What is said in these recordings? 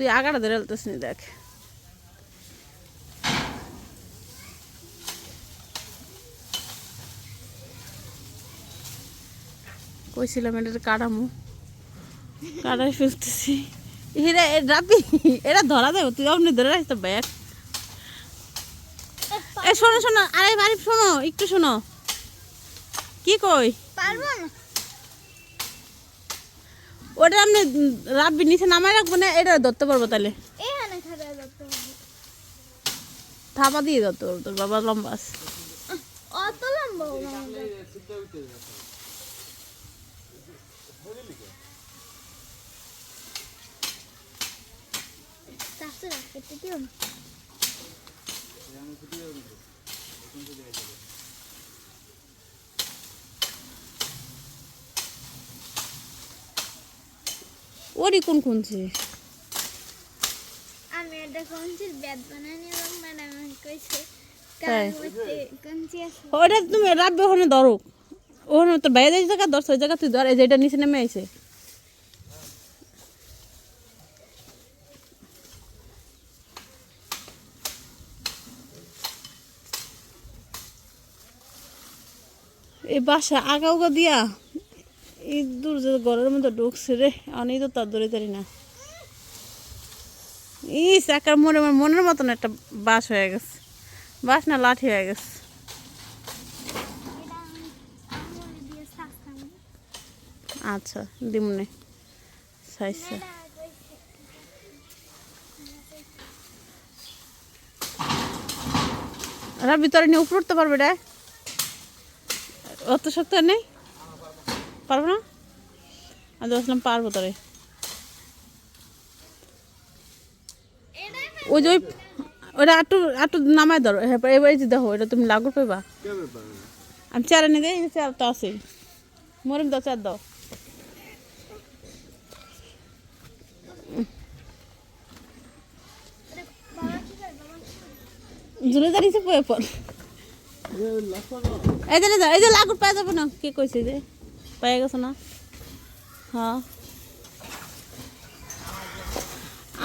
তুই আগাটা ধরে আলতেছ নি, দেখ। কইছিলাম এটা কাটামু কাটাই ফেলতেছি। এরা রাবি এটা ধরা দেবো, তুই আপনি ধরে রাখতে ব্যাগ। এ শোনো শোনো, আরে বাড়ি শোনো, একটু শোনো। কি কই? পারব না। ওটা আপনি রাব্বি নিচে নামাই রাখব না? এটা ধরতে পারব তাহলে। থাপা দিয়ে ধরতে পারব তোর বাবা লম্বা আছে। অত লম্বা রাখতে ওরই কোন কোনছে আমি ব্যাট বানাই নিলাম ম্যাডাম কইছে। তাই? কার মধ্যে কঞ্চি আছে? ওটা তুমি রাব্বি ওখানে ধরো। ওখানে তোর বাইরে যে জায়গা ধরছো ওই জায়গা তুই ধর এই যে এটা নিচে নেমে আইছে। এই বাসা আগা উগা দিয়া। এই দূর যে ঘরের মধ্যে ঢুকছে রে আমি তো তার ধরে তারি না। ইস একার মনে মনের মতন একটা বাস হয়ে গেছে। বাস না, লাঠি হয়ে গেছে। আচ্ছা দিমনে। কইছে আর ভিতরে নিয়ে উপরে উঠতে পারবে রে? অত শক্ত নেই? পারব না? আমি বলছিলাম পারব তোরে। ওই যে ওই ওটা একটু একটু নামায় ধরো। হ্যাঁ এবার যে দেখো, এটা তুমি লাগু পাইবা আমি চার এনে দিই চার তো আছে। মরিম, দাও চার দাও। কি দাঁড়িয়েছে পয়ে পর এই যে লাগুর পায়ে যাব না। কে কইছে যে? পায়ে গেছো না? হ্যাঁ।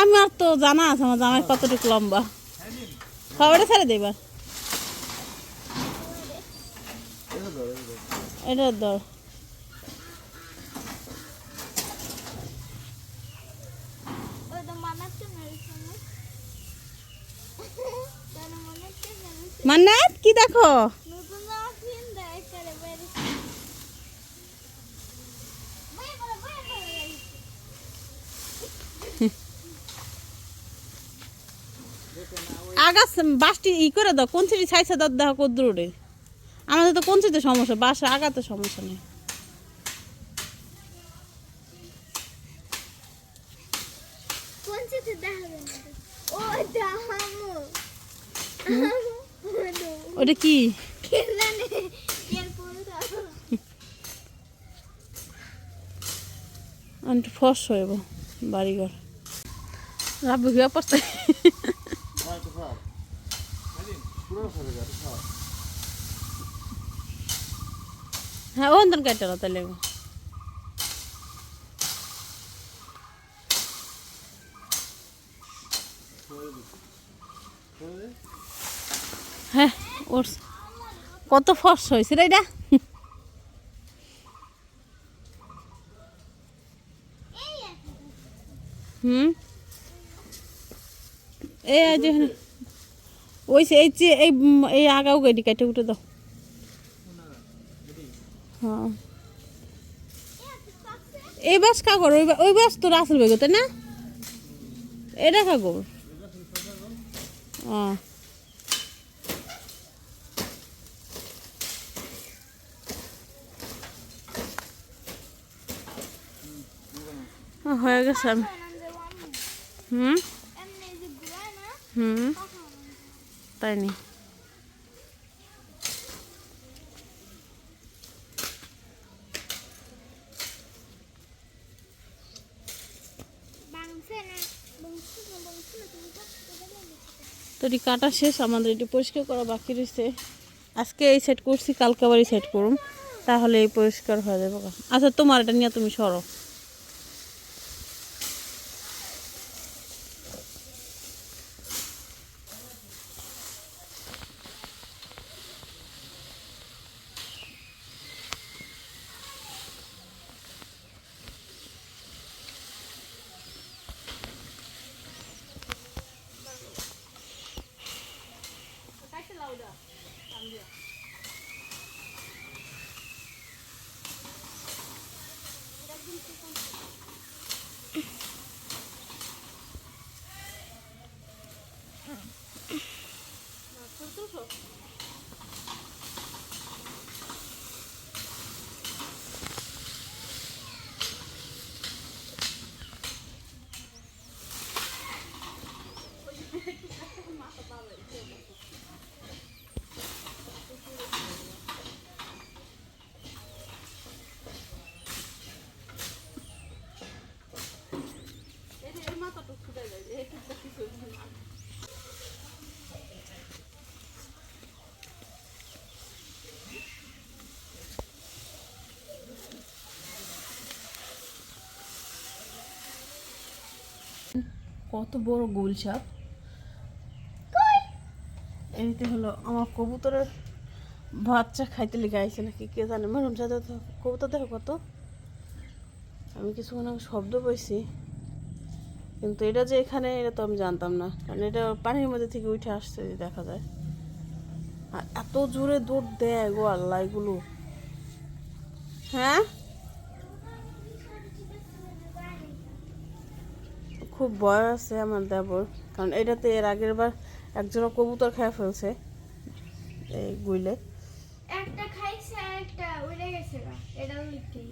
আমার তো জানা আছে, আমার জামাই কতটুকু লম্বা। খাবারটা ছেড়ে দেবা এটা ধর। ওই তো মানাচ্ছে না এই সময়। তাহলে মনে হচ্ছে যেন মান্নাত, কি দেখো নতুন জামা কিনতে একেবারে বাইরে। বইয়ে পড়ো, বইয়ে পড়ো গাড়ি। আগাছ বাসটি ই করে দাও কোন সিটি ছাইছে দাও দেখো কদ্দুর উঠে আমাদের তো কোন সিতে সমস্যা বাসা আগাতে সমস্যা নেই। ওটা কি? ফস হইব বাড়িঘর। রাব্বি গিয়ে পড়তে হ্যাঁ থেকে কেটে তাহলে। হ্যাঁ ওর কত ফস হয়েছে রে এটা। হুম? এই আজ ওই এই যে এই এই আগাও গাড়ি কেটে উঠে দাও। হ্যাঁ। এই বাস কাগর ওই ওই বাস তো রাসেল বেগো তাই না? এটা কাগর। ও ও, হয়ে গেছে। হুম? হুম? তাই নি বাংছে না, বাংছে না, বাংছে না, তুমি তো এটা বলো। তো এটি কাটা শেষ আমাদের এটি পরিষ্কার করা বাকি রয়েছে আজকে এই সেট করছি কালকে আবার এই সেট করুম। তাহলে এই পরিষ্কার হয়ে যাবে। আচ্ছা তোমার এটা নিয়ে তুমি সরো। কত বড় গোল সাপ। এইতে হলো আমার কবুতরের বাচ্চা খাইতে লেগে আইছে নাকি কে জানে। ম্যাডাম সাথে তো কবুতর দেখো কত। আমি কিছুক্ষণ আগে শব্দ পাইছি কিন্তু এটা যে এখানে এটা তো আমি জানতাম না। কারণ এটা পানির মধ্যে থেকে উঠে আসছে দেখা যায়। আর এত জোরে দৌড় দেয় গো আল্লাহ এগুলো। হ্যাঁ? খুব ভয় আছে আমার দেবর। কারণ এটাতে এর আগের বার একজোড়া কবুতর খেয়ে ফেলছে এই গুইলে। একটা খাইছে একটা উড়ে গেছে গা এটা উল্টে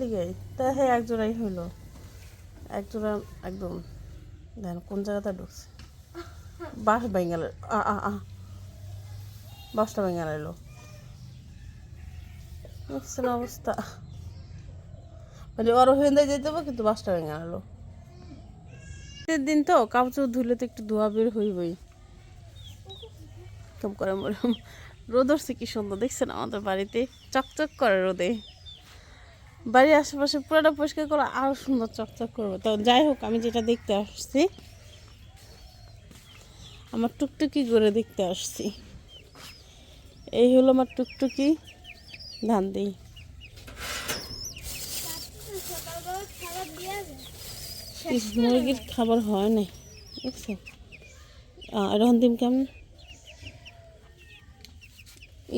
লিগে তা হ্যাঁ এক জোড়াই হইল। এক জোড়া একদম দেখেন কোন জায়গাতে ঢুকছে? বাস বেঙ্গাল আ আ আ। বাসটা বেঙ্গাল এলো অবস্থা। মানে ওর হেন্দে যেতে হবে কিন্তু বাসটা বেঙ্গাল এলো শীতের দিন তো কাপড় ধুলে তো একটু ধোয়া বের হইবই। কম করে মরে রোদ উঠছে, কি সুন্দর, দেখছেন আমাদের বাড়িতে? চকচক করে রোদে। বাড়ির আশেপাশে পুরোটা পরিষ্কার করে আরও সুন্দর চকচক করব। তো যাই হোক, আমি যেটা দেখতে আসছি, আমার টুকটুকি করে দেখতে আসছি। এই হলো আমার টুকটুকি ধান দিই মুরগির খাবার হয় নাই, বুঝছ? এরকম দিন কেমন?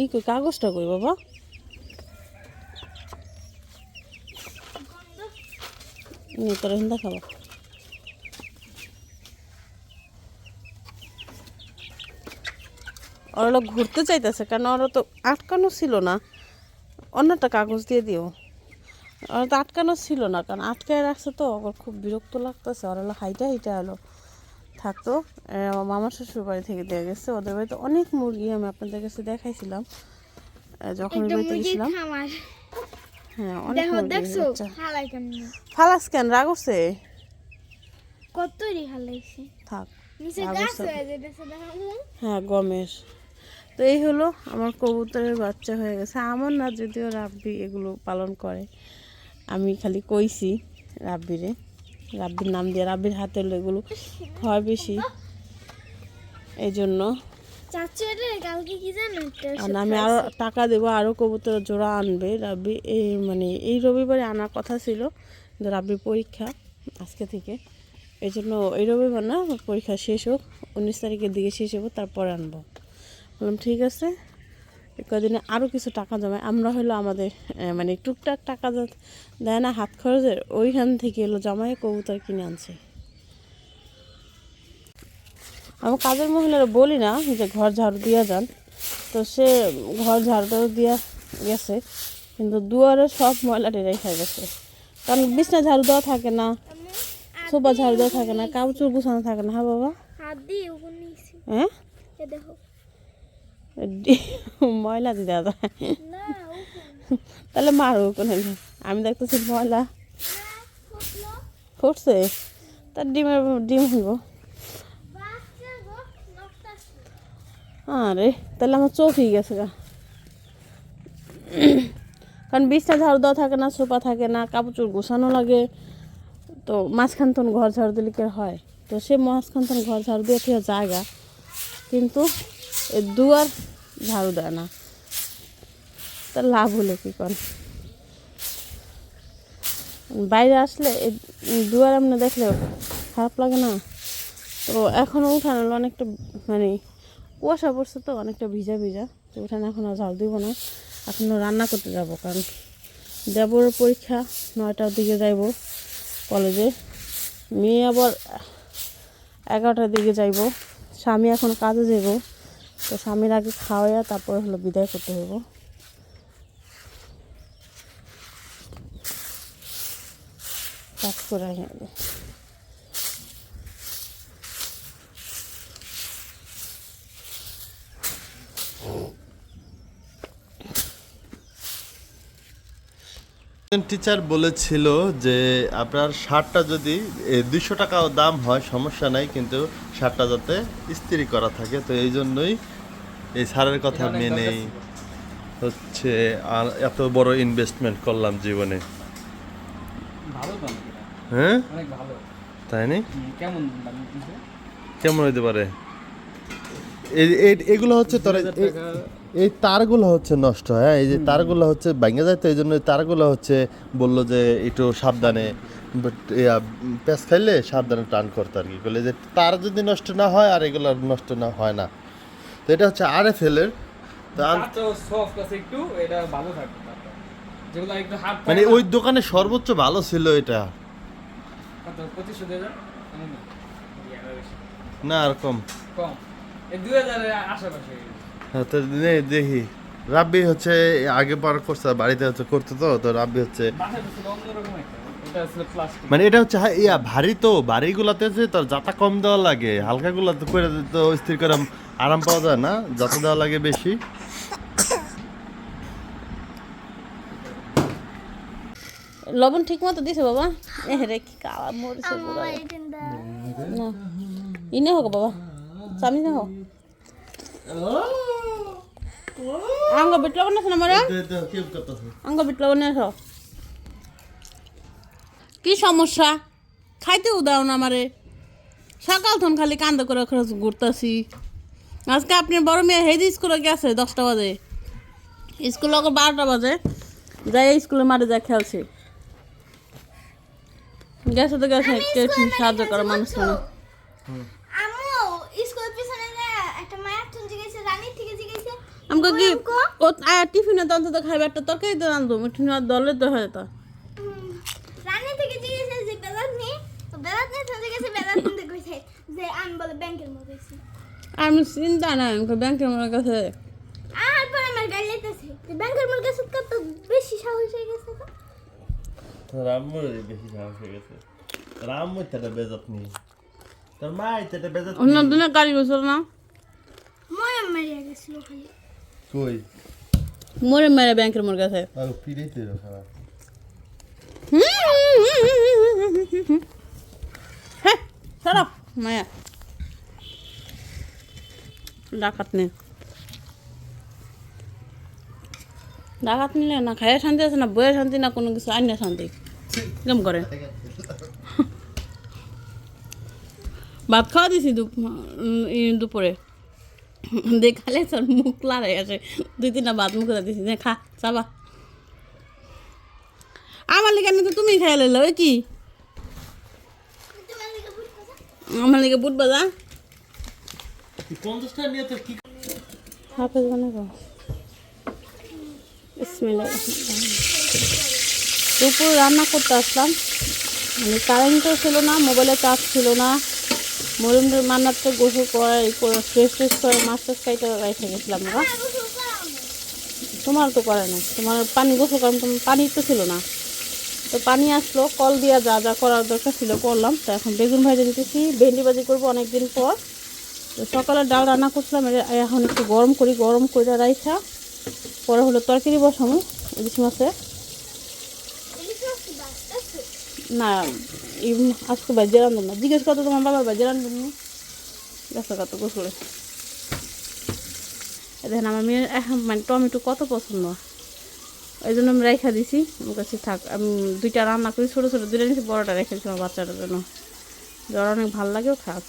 ই কই, কাগজটা কই বাবা? নি, তোর হিন্দা খাব ওরা ঘুরতে চাইতেছে কারণ ওরা তো আটকানো ছিল না। অন্যটা কাগজ দিয়ে দিও। ওরা তো আটকানো ছিল না কারণ আটকায় রাখছে তো ওর খুব বিরক্ত লাগতেছে। ওরা হলো হাইটা হাইটা হলো থাকতো। মামার শ্বশুর বাড়ি থেকে দিয়ে গেছে। ওদের বাড়িতে অনেক মুরগি আমি আপনাদের কাছে দেখাইছিলাম। যখন বাড়িতে গেছিলাম। হ্যাঁ অনেক ফালাস কেন? রাগছে কতরি হালাইছে? থাক। হয়ে হ্যাঁ গমের। তো এই হলো আমার কবুতরের বাচ্চা হয়ে গেছে। আমার না যদিও রাব্বি এগুলো পালন করে। আমি খালি কইছি রাব্বিরে। রাব্বির নাম দিয়ে রাব্বির হাতে হলো এগুলো হয় বেশি। এই জন্য চাচু এটা কালকে কি জানো আর আমি আরও টাকা দেবো আরও কবুতরের জোড়া আনবে। রাব্বি এই মানে এই রবিবারে আনার কথা ছিল রাব্বির পরীক্ষা আজকে থেকে। এই জন্য এই রবিবার না পরীক্ষা শেষ হোক উনিশ তারিখের দিকে শেষ হোক তারপরে আনব। বললাম ঠিক আছে। কদিনে আরও কিছু টাকা জমায়। আমরা হলো আমাদের মানে টুকটাক টাকা দেয় না হাত খরচের ওইখান থেকে এলো জমায়ে কবুতর কিনে আনছে। আমি কাজের মহিলারা বলি না যে ঘর ঝাড়ু দিয়া যান। তো সে ঘর ঝাড়ু টাড়ু দিয়া গেছে কিন্তু দুয়ারে সব ময়লাটি রেখে গেছে। কারণ বিছনা ঝাড়ু দেওয়া থাকে না সোফা ঝাড়ু দেওয়া থাকে না কাপড় গুছানো থাকে না হ্যাঁ বাবা? হ্যাঁ? ময়লা যায় না তাহলে মারো কোনো আমি দেখতেছি ময়লা। ফুটছে? তার ডিমের ডিম হইব। আরে তাহলে আমার চোখই গেছে গা। কারণ বিছনা ঝাড়ু দেওয়া থাকে না সোফা থাকে না কাপড় চোপড় গোছানো লাগে। তো মাঝখান তখন ঘর ঝাড়ু দিলে কি হয়? তো সে মাঝখান তখন ঘর ঝাড়ু দিয়ে জায়গা। কিন্তু এই দুয়ার ঝাড়ু দেয় না। তা লাভ হলো কি কর বাইরে আসলে দুয়ার এমনি দেখলে খারাপ লাগে না। তো এখনও উঠানো হলো অনেকটা মানে কুয়াশা পড়ছে তো, অনেকটা ভিজা ভিজা। তো উঠানে এখন আর ঝাল দিব না। এখনও রান্না করতে যাব কারণ দেবরের পরীক্ষা নয়টার দিকে যাইব কলেজে। মেয়ে আবার এগারোটার দিকে যাইব। স্বামী এখন কাজে যাব তো স্বামীর আগে খাওয়াইয়া তারপরে হলো বিদায় করতে আগে টিচার বলেছিল যে আপনার শার্টটা যদি দুইশো টাকা দাম হয়, সমস্যা নাই, কিন্তু শার্টটা যাতে ইস্ত্রি করা থাকে তো এই জন্যই এই সারের কথা মেনেই হচ্ছে আর এত বড় ইনভেস্টমেন্ট করলাম জীবনে। হ্যাঁ? তাই নি? কেমন কেমন হইতে পারে? এগুলো হচ্ছে তোর এই- তারগুলো হচ্ছে নষ্ট হ্যাঁ? এই যে তারগুলো হচ্ছে ভেঙে যায় তো এই জন্য তারগুলো হচ্ছে বলল যে একটু সাবধানে ইয়া, পেঁচ খাইলে সাবধানে টান করতো আর কি। বলে যে তার যদি নষ্ট না হয় আর এগুলো নষ্ট না হয় না। তো এটা হচ্ছে আর এফ এলের মানে ওই দোকানে সর্বোচ্চ ভালো ছিল এটা। না? আর কম। হ্যাঁ, দেখি। রাব্বি হচ্ছে আগে পার করছে বাড়িতে হচ্ছে করতো তো তো রাব্বি হচ্ছে মানে এটা হচ্ছে ইয়া ভারী তো ভারীগুলাতে যে তোর যাতা কম দেওয়া লাগে হালকাগুলো তো করে তো স্থির করে আরাম পাওয়া যায় না যাতা দেওয়া লাগে বেশি। লবণ ঠিক মতো দিছে বাবা? এ রে কি কালা মরিছে ইনে হোক বাবা সামনে না হোক। আঙ্গ বিট লবণ আছে না মরে? আঙ্গ বিট লবণ আছে কি সমস্যা? খাইতেও দাও না আমারে। সকাল তখন খালি কান্দ করে করে ঘুরতাছি। আজকে আপনি বড় মেয়ে হেদি স্কুলে গেছে দশটা বাজে। স্কুল ওকে বারোটা বাজে। যাই স্কুলে মাঠে যা খেলছে। গেছে তো গেছে কেউ সাহায্য করে মানুষ না আমাকে কি ও আয়া টিফিনে তো অন্তত খাইবে একটা তরকারি তো রান্ধবো মিঠুন আর দলে তো হয় তো হুম, রানী থেকে জিগেছে যে বেলাত নেই তো বেলাত নেই তো জিগেছে বেলাত নিতে কইছে যে আমি আমি চিন্তা নাই আমাকে ব্যাংকের মনে কাছে আর পর আমার গাড়ি ব্যাংকের মধ্যে গেছে কত বেশি সাহস হয়ে গেছে তো রামমোর বেশি সাহস হয়ে গেছে রামমোর তেটা বেজাত নেই তোর মা তেটা বেজাত অন্য দিনে গাড়ি বসল না মরে মারিয়া গেছিল খালি কই মরে মেরে ব্যাংকের মোর কাছে আর ফিরেই তো খারাপ হ্যাঁ সরব মায়া ডাকাত নে ডাকাত নিলে না খাইয়া শান্তি আছে, না বইয়ের শান্তি, না কোনো কিছু, আইনে শান্তি। কেমন করে। ভাত খাওয়া দিছি দুপুরে। দেখালে তোর মুখ লাড়াই আসে। দুই তিনটা ভাত মুখে দিছি। খা, চাবা। আমার লিখে তো তুমি খাই লাইলো এ কি? আমার লিখে বুট বাজা। পঞ্চাশ টাকা নিয়ে তোর কি হাফেজ বানাবো। বিসমিল্লাহ। দুপুর রান্না করতে আসলাম। মানে কারেন্টও ছিল না মোবাইলে চার্জ ছিল না। মরিন্দ্র মান্নাতে গোসল করে ফ্রেশ ফ্রেশ করে মাছ টাছ খাইতে রেখে গেছিলাম আমরা তোমার তো করে না তোমার পানি গোসল করাম তোমার পানি তো ছিল না। তো পানি আসলো, কল দিয়া যা যা করার দরকার ছিল করলাম। তো এখন বেগুন ভাজা নিতেছি ভেন্ডি ভাজি করব অনেকদিন পর। তো সকালে ডাল রান্না করছিলাম এখন একটু গরম করি, গরম করে রাইসা পরে হলো তরকারি বসামো, ইলিশ মাছে না আজকে বাজে রান্ধব না। জিজ্ঞেস করতো তোমার বাবার বাজে রান্ধব না। গেছে কত এই দেখেন, আমার মেয়ের এখন মানে টমেটো কত পছন্দ? ওই জন্য আমি রেখা দিছি। আমার কাছে থাক আমি দুইটা রান্না করি ছোটো ছোটো দুইটা নিয়েছি বড়োটা রেখেছি আমার বাচ্চাটার জন্য। জ্বর অনেক ভালো লাগেও খাক।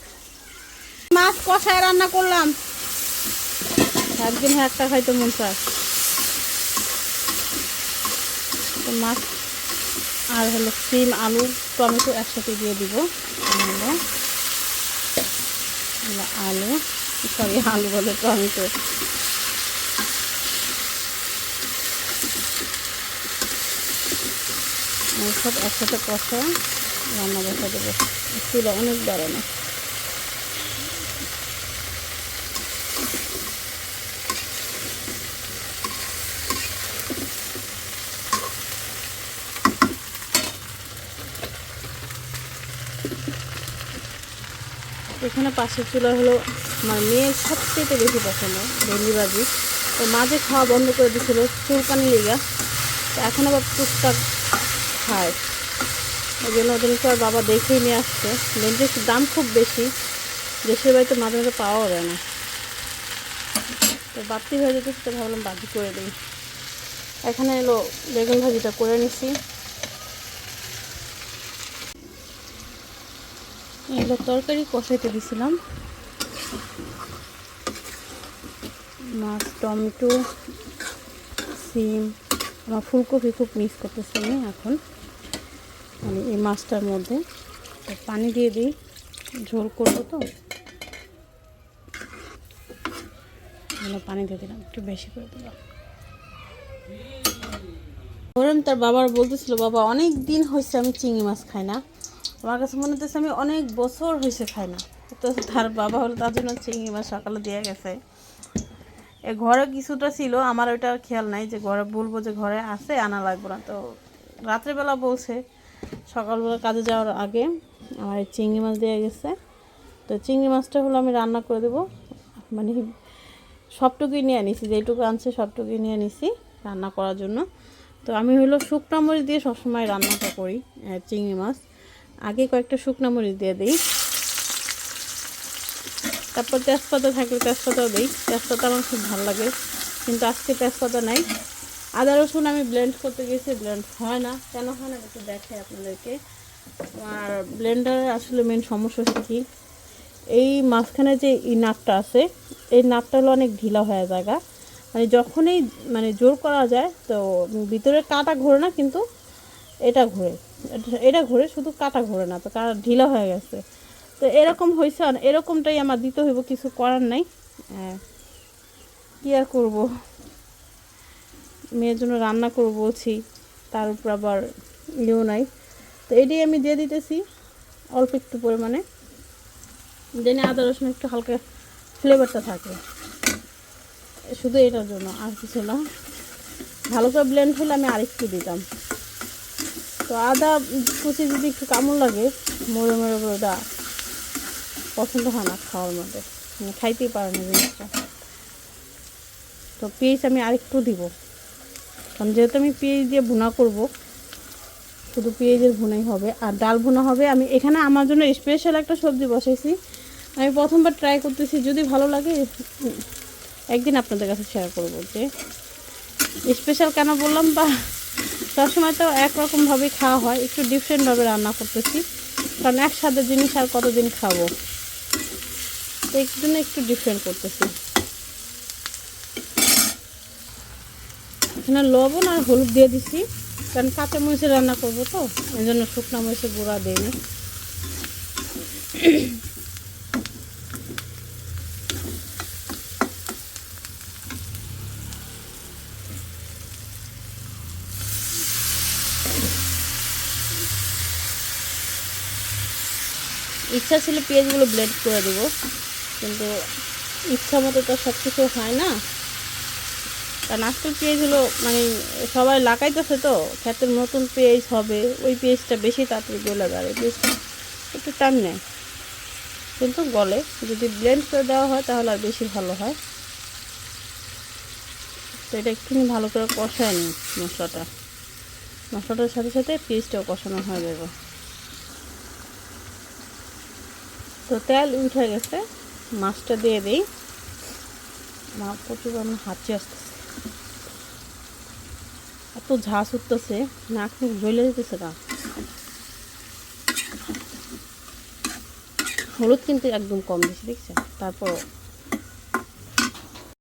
মাছ কষায় রান্না করলাম। একদিন একটা খাইতে মন চায়। তো মাছ আর হলো সিম আলু টমেটো একসাথে দিয়ে দিব। আলু সরি আলু বলে টমেটো। সব একসাথে কষা রান্না বসা দেবো। চুলা অনেক বড় না। এখানে পাশের চুলা হলো আমার মেয়ের সবচেয়ে বেশি পছন্দ, ভেন্ডি তো মাঝে খাওয়া বন্ধ করে দিয়েছিল চুলকানি লেগা। তো এখন আবার টুকটাক খায়। ওই জন্য ওদের আর বাবা দেখেই নিয়ে আসছে। ভেন্ডির দাম খুব বেশি। দেশের বাড়িতে মাঝে মাঝে পাওয়াও যায় না। তো বাড়তি হয়ে যেতে তো ভাবলাম বাকি করে দিই। এখানে এলো বেগুন ভাজিটা করে নিছি। এগুলো তরকারি কষাইতে দিছিলাম। মাছ, টমেটো, সিম। আমার ফুলকপি খুব মিস করতেছি আমি এখন। মানে এই মাছটার মধ্যে পানি দিয়ে দিই। ঝোল করব তো। পানি দিয়ে দিলাম, একটু বেশি করে দিলাম। ধরেন তার বাবার বলতেছিল, বাবা, অনেক দিন হয়েছে আমি চিংড়ি মাছ খাই না। আমার কাছে মনে হচ্ছে আমি অনেক বছর হয়েছে খাই না। তো তার বাবা হলো তার জন্য চিংড়ি মাছ সকালে দিয়ে গেছে। এ ঘরে কিছুটা ছিল, আমার ওইটা খেয়াল নাই যে ঘরে বলব যে ঘরে আছে, আনা লাগবে না। তো রাত্রেবেলা বলছে সকালবেলা কাজে যাওয়ার আগে আমার চিংড়ি মাছ দেওয়া গেছে। তো চিংড়ি মাছটা হলো আমি রান্না করে দেবো। মানে সবটুকুই নিয়ে নিছি, যেটুকু আনছে সবটুকুই নিয়ে নিছি রান্না করার জন্য। তো আমি হলো শুকনা মরিচ দিয়ে সবসময় রান্নাটা করি চিংড়ি মাছ। আগে কয়েকটা শুকনা মরিচ দিয়ে দিই। তারপর তেজপাতা থাকলে তেজপাতাও দিই। তেজপাতা আমার খুব ভালো লাগে, কিন্তু আজকে তেজপাতা নাই। আদা রসুন আমি ব্লেন্ড করতে গেছি ব্লেন্ড হয় না। কেন হয় না একটু দেখে আপনাদেরকে। আর ব্লেন্ডারে আসলে মেন সমস্যা হচ্ছে কি, এই মাঝখানে যে এই নাটটা আছে, এই নাটটা হলো অনেক ঢিলা হয়ে জায়গা। মানে যখনই মানে জোর করা যায়, তো ভিতরে কাটা ঘোরে না, কিন্তু এটা ঘোরে। এটা- এটা ঘোরে, শুধু কাটা ঘোরে না, তো কাটা ঢিলা হয়ে গেছে। তো এরকম হয়েছে এরকমটাই আমার দিতে হইব, কিছু করার নাই। হ্যাঁ কী আর করব? মেয়ের জন্য রান্না করব বলছি, তার উপর আবার ইয়েও নাই। তো এটাই আমি দিয়ে দিতেছি, অল্প একটু পরিমাণে। যেন আদা রসুন একটু হালকা ফ্লেভারটা থাকে। শুধু এটার জন্য, আর কিছু না। ভালো করে ব্লেন্ড হলে আমি আরেকটু দিতাম। তো আদা কুচি যদি একটু কামড় লাগে, মরে মরে ওটা পছন্দ হয় না খাওয়ার মধ্যে। মানে খাইতেই পারে না জিনিসটা। তো পেঁয়াজ আমি আরেকটু দিব। কারণ যেহেতু আমি পেঁয়াজ দিয়ে ভুনা করব, শুধু পেঁয়াজের ভুনাই হবে। আর ডাল ভুনা হবে। আমি এখানে আমার জন্য স্পেশাল একটা সবজি বসাইছি। আমি প্রথমবার ট্রাই করতেছি। যদি ভালো লাগে, একদিন আপনাদের কাছে শেয়ার করব যে স্পেশাল কেন বললাম বা সবসময় তো একরকমভাবেই খাওয়া হয়। একটু ডিফারেন্টভাবে রান্না করতেছি। কারণ একসাথে জিনিস আর কতদিন খাব? তো একটু ডিফারেন্ট করতেছি। এখানে লবণ আর হলুদ দিয়ে দিছি, কারণ কাঁচা মরিচে রান্না করব তো, এই জন্য শুকনো মরিচের গুঁড়া দিইনি। ইচ্ছা ছিল পেঁয়াজগুলো ব্লেড করে দেবো, কিন্তু ইচ্ছা মতো তো সব কিছু হয় না। কারণ আজকাল পেঁয়াজগুলো মানে সবাই লাগাইতেছে তো, ক্ষেতের নতুন পেঁয়াজ হবে, ওই পেঁয়াজটা বেশি তাড়াতাড়ি গলে যাবে পেঁয়াজটা একটু টাইম নেয়। কিন্তু গলে, যদি ব্লেন্ড করে দেওয়া হয় তাহলে আর বেশি ভালো হয়। তো এটা একটুখানি ভালো করে কষায় নিই মশলাটা। মশলাটার সাথে সাথে পেঁয়াজটাও কষানো হয়ে যাবে। তো তেল উঠে গেছে, মাছটা দিয়ে দিই। আমার প্রচুর আমার হাঁচি আসতেছে। এত ঝাঁস উঠতেছে, নাক মুখ জ্বলে যেতেছে না হলুদ কিন্তু একদম কম দিছে দেখছেন? তারপর